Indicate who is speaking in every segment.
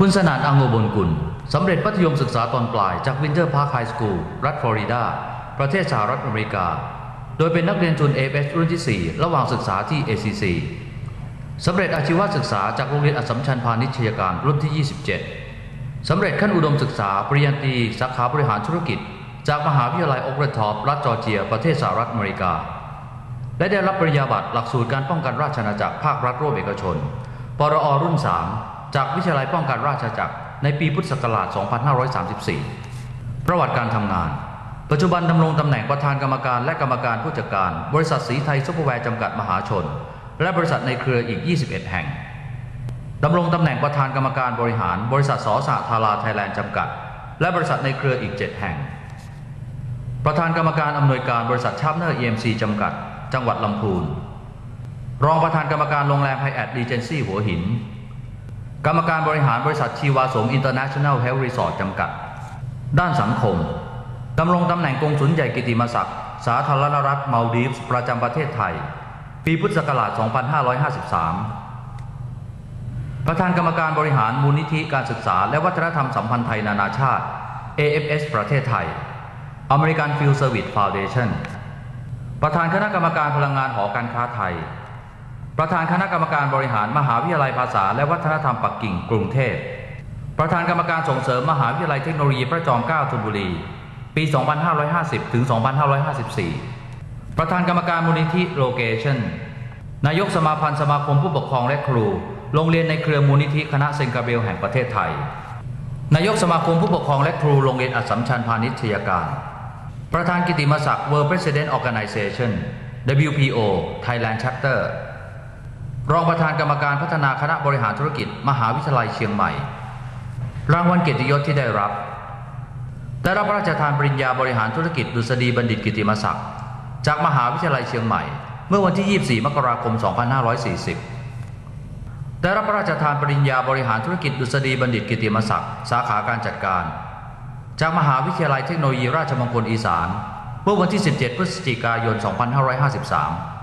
Speaker 1: คุณสนานอังโงบนกุลสำเร็จมัธยมศึกษาตอนปลายจากวินเทอร์พาร์คไฮสคูลรัฐฟลอริดา ประเทศสหรัฐอเมริกา โดยเป็นนักเรียนทุน AFS รุ่นที่ 4 ระหว่างศึกษาที่ ACC สำเร็จอาชีวศึกษาจากโรงเรียนอัสมชัญพาณิชยการรุ่นที่ 27 สำเร็จขั้นอุดมศึกษาปริญญาตรีสาขาบริหารธุรกิจ จากมหาวิทยาลัยโอกเรนทอปรัฐจอร์เจีย ประเทศสหรัฐอเมริกา และได้รับปริญญาบัตรหลักสูตรการป้องกันราชอาณาจักรภาครัฐร่วมเอกชน ปรอรุ่น 3 จากวิทยาลัยป้องกันราชาจักรในปีพุทธศักราช 2534 ประวัติการทำงาน ปัจจุบันดำรงตำแหน่งประธานกรรมการและกรรมการผู้จัดการ บริษัทสีไทยซุปเปอร์แวร์จำกัดมหาชน และบริษัทในเครืออีก 21 แห่งดำรงตำแหน่งประธานกรรมการบริหาร บริษัทสอสหทาราไทยแลนด์จำกัด และบริษัทในเครืออีก 7 แห่ง ประธานกรรมการอำนวยการบริษัทชาร์ปเนอร์ EMC จำกัด จังหวัดลำพูน รองประธานกรรมการโรงแรมไฮแอทรีเจนซี่หัวหิน กรรมการบริหารบริษัทชีวาสมอินเตอร์เนชั่นแนลเฮลท์รีสอร์ทจำกัด ด้านสังคม ดำรงตำแหน่งกงสุลใหญ่กิติมศักดิ์ สาธารณรัฐมาลดีฟส์ประจำประเทศไทย ปีพุทธศักราช 2553 ประธานกรรมการบริหารมูลนิธิการศึกษา และวัฒนธรรมสัมพันธ์ไทยนานาชาติ AFS ประเทศไทย American Field Service Foundation ประธานคณะกรรมการพลังงานหอการค้าไทย ประธานคณะกรรมการบริหารมหาวิทยาลัยภาษา และวัฒนธรรมปักกิ่งกรุงเทพ ประธานกรรมการส่งเสริมมหาวิทยาลัยเทคโนโลยีพระจอมเกล้าธนบุรี ปี 2550 ถึง 2554 ประธานกรรมการมูลนิธิโลเกชันนายกสมาพันธ์สมาคมผู้ปกครองและครู โรงเรียนในเครือมูลนิธิคณะเซนกาเบลแห่งประเทศไทย นายกสมาคมผู้ปกครองและครูโรงเรียนอัสสัมชัญพาณิชยการ ประธานกิติมศักดิ์ World President Organization WPO Thailand Chapter รองประธานกรรมการพัฒนาคณะบริหารธุรกิจ มหาวิทยาลัยเชียงใหม่ รางวัลเกียรติยศที่ได้รับ ได้รับพระราชทานปริญญาบริหารธุรกิจดุษฎีบัณฑิตกิติมศักดิ์จากมหาวิทยาลัยเชียงใหม่ เมื่อวันที่ 24 มกราคม 2540 ได้รับพระราชทานปริญญาบริหารธุรกิจดุษฎีบัณฑิตกิติมศักดิ์สาขาการจัดการ จากมหาวิทยาลัยเทคโนโลยีราชมงคลอีสาน เมื่อวันที่ 17 พฤศจิกายน 2553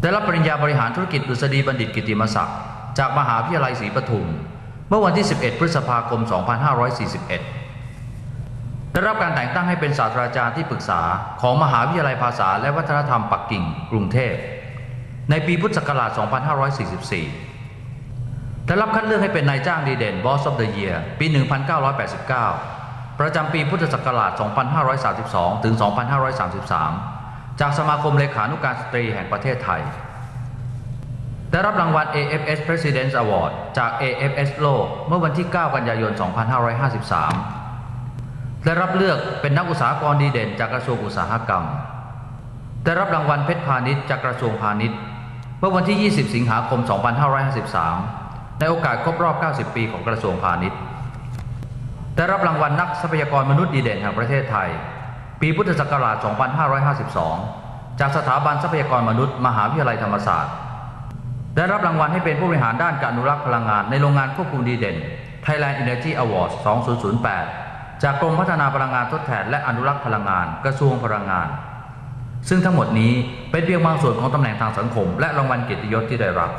Speaker 1: ได้รับปริญญาบริหารธุรกิจดุษฎีบัณฑิตกิติมศักดิ์จากมหาวิทยาลัยศรีปทุม เมื่อวันที่ 11 พฤษภาคม 2541 ได้รับการแต่งตั้งให้เป็นศาสตราจารย์ที่ปรึกษาของมหาวิทยาลัยภาษาและวัฒนธรรมปักกิ่ง กรุงเทพ ในปีพุทธศักราช 2544 ได้รับคัดเลือกให้เป็นนายจ้างดีเด่น Boss of the Year ปี 1989 ประจำปีพุทธศักราช 2532 ถึง 2533 จากสมาคมเลขานุการสตรีแห่งประเทศไทย ได้รับรางวัล AFS President's Award จาก AFS โลกเมื่อวันที่ 9 กันยายน 2553 ได้รับเลือกเป็นนักอุตสาหกรดีเด่นจากกระทรวงอุตสาหกรรม ได้รับรางวัลเพชรพาณิชย์จากกระทรวงพาณิชย์ เมื่อวันที่ 20 สิงหาคม 2553 ในโอกาสครบรอบ 90 ปีของกระทรวงพาณิชย์ ได้รับรางวัลนักทรัพยากรมนุษย์ดีเด่นแห่งประเทศไทย ปีพุทธศักราช 2552 จากสถาบันทรัพยากรมนุษย์ มหาวิทยาลัยธรรมศาสตร์ ได้รับรางวัลให้เป็นผู้บริหารด้านการอนุรักษ์พลังงานในโรงงานควบคุมดีเด่น Thailand Energy Awards 2008 จากกรมพัฒนาพลังงานทดแทนและอนุรักษ์พลังงาน กระทรวงพลังงาน ซึ่งทั้งหมดนี้เป็นเพียงบางส่วนของตำแหน่งทางสังคม และรางวัลเกียรติยศที่ได้รับ